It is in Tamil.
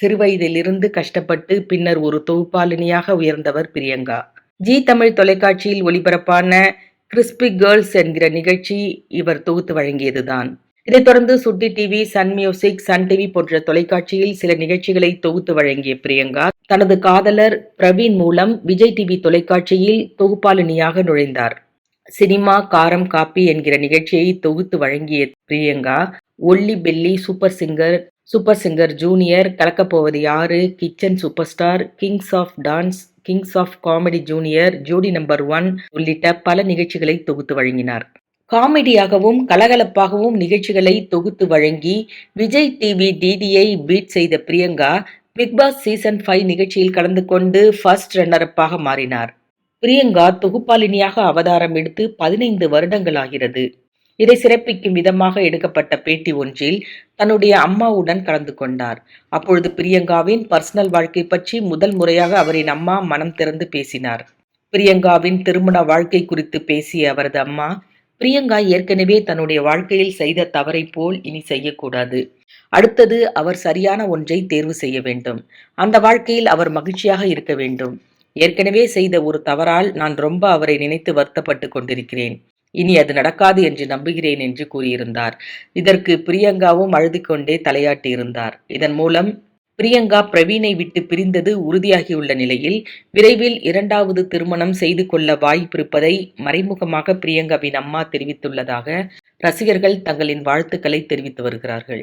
சிறுவயதிலிருந்து கஷ்டப்பட்டு பின்னர் ஒரு தொகுப்பாளினியாக உயர்ந்தவர் பிரியங்கா. ஜி தமிழ் தொலைக்காட்சியில் ஒளிபரப்பான கிறிஸ்பி கேர்ள்ஸ் என்கிற நிகழ்ச்சி இவர் தொகுத்து வழங்கியதுதான். இதைத் தொடர்ந்து Chutti TV Sun Music Sun TV போன்ற தொலைக்காட்சியில் சில நிகழ்ச்சிகளை தொகுத்து வழங்கிய பிரியங்கா தனது காதலர் பிரவீன் மூலம் விஜய் டிவி தொலைக்காட்சியில் தொகுப்பாளினியாக நுழைந்தார். சினிமா காரம் காப்பி என்கிற நிகழ்ச்சியை தொகுத்து வழங்கிய Priyanka Olli belly super singer super singer junior கலக்கப்போவது யாரு? Kitchen super star kings of dance kings of comedy junior Jodi number one உள்ளிட்ட பல நிகழ்ச்சிகளை தொகுத்து வழங்கினார். காமெடியாகவும் கலகலப்பாகவும் நிகழ்ச்சிகளை தொகுத்து வழங்கி விஜய் டிவி டிடியை பீட் செய்த Priyanka Bigg Boss season five நிகழ்ச்சியில் கலந்து கொண்டு ஃபர்ஸ்ட் ரன்னரப்பாக மாறினார். பிரியங்கா தொகுப்பாளினியாக அவதாரம் எடுத்து பதினைந்து வருடங்கள் ஆகிறது. இதை சிறப்பிக்கும் விதமாக எடுக்கப்பட்ட பேட்டி ஒன்றில் தன்னுடைய அம்மாவுடன் கலந்து கொண்டார். அப்பொழுது பிரியங்காவின் பர்சனல் வாழ்க்கை பற்றி முதல் முறையாக அவரின் அம்மா மனம் திறந்து பேசினார். பிரியங்காவின் திருமண வாழ்க்கை குறித்து பேசிய அவரது அம்மா பிரியங்கா ஏற்கனவே தன்னுடைய வாழ்க்கையில் செய்த தவறை போல் இனி செய்யக்கூடாது. அடுத்தது அவர் சரியான ஒன்றை தேர்வு செய்ய வேண்டும். அந்த வாழ்க்கையில் அவர் மகிழ்ச்சியாக இருக்க வேண்டும். ஏற்கனவே செய்த ஒரு தவறால் நான் ரொம்ப அவரை நினைத்து வருத்தப்பட்டு கொண்டிருக்கிறேன். இனி அது நடக்காது என்று நம்புகிறேன் என்று கூறியிருந்தார். இதற்கு பிரியங்காவும் அழுது கொண்டே தலையாட்டியிருந்தார். இதன் மூலம் பிரியங்கா பிரவீனை விட்டு பிரிந்தது உறுதியாகியுள்ள நிலையில் விரைவில் இரண்டாவது திருமணம் செய்து கொள்ள வாய்ப்பிருப்பதை மறைமுகமாக பிரியங்காவின் அம்மா தெரிவித்துள்ளதாக ரசிகர்கள் தங்களின் வாழ்த்துக்களை தெரிவித்து வருகிறார்கள்.